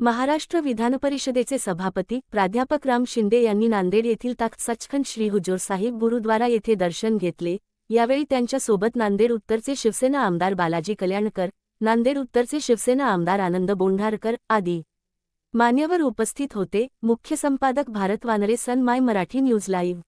महाराष्ट्र विधानपरिषदेचे सभापती प्राध्यापक राम शिंदे यांनी नांदेड येथील तख्त सचखंड श्री हुजूर साहिब गुरुद्वारा येथे दर्शन घेतले. यावेळी त्यांच्यासोबत नांदेड उत्तरचे शिवसेना आमदार बालाजी कल्याणकर नांदेड उत्तरचे शिवसेना आमदार आनंद बोंढारकर आदी. मान्यवर उपस्थित होते. मुख्य संपादक Bharat Wanare sun my Marathi news live.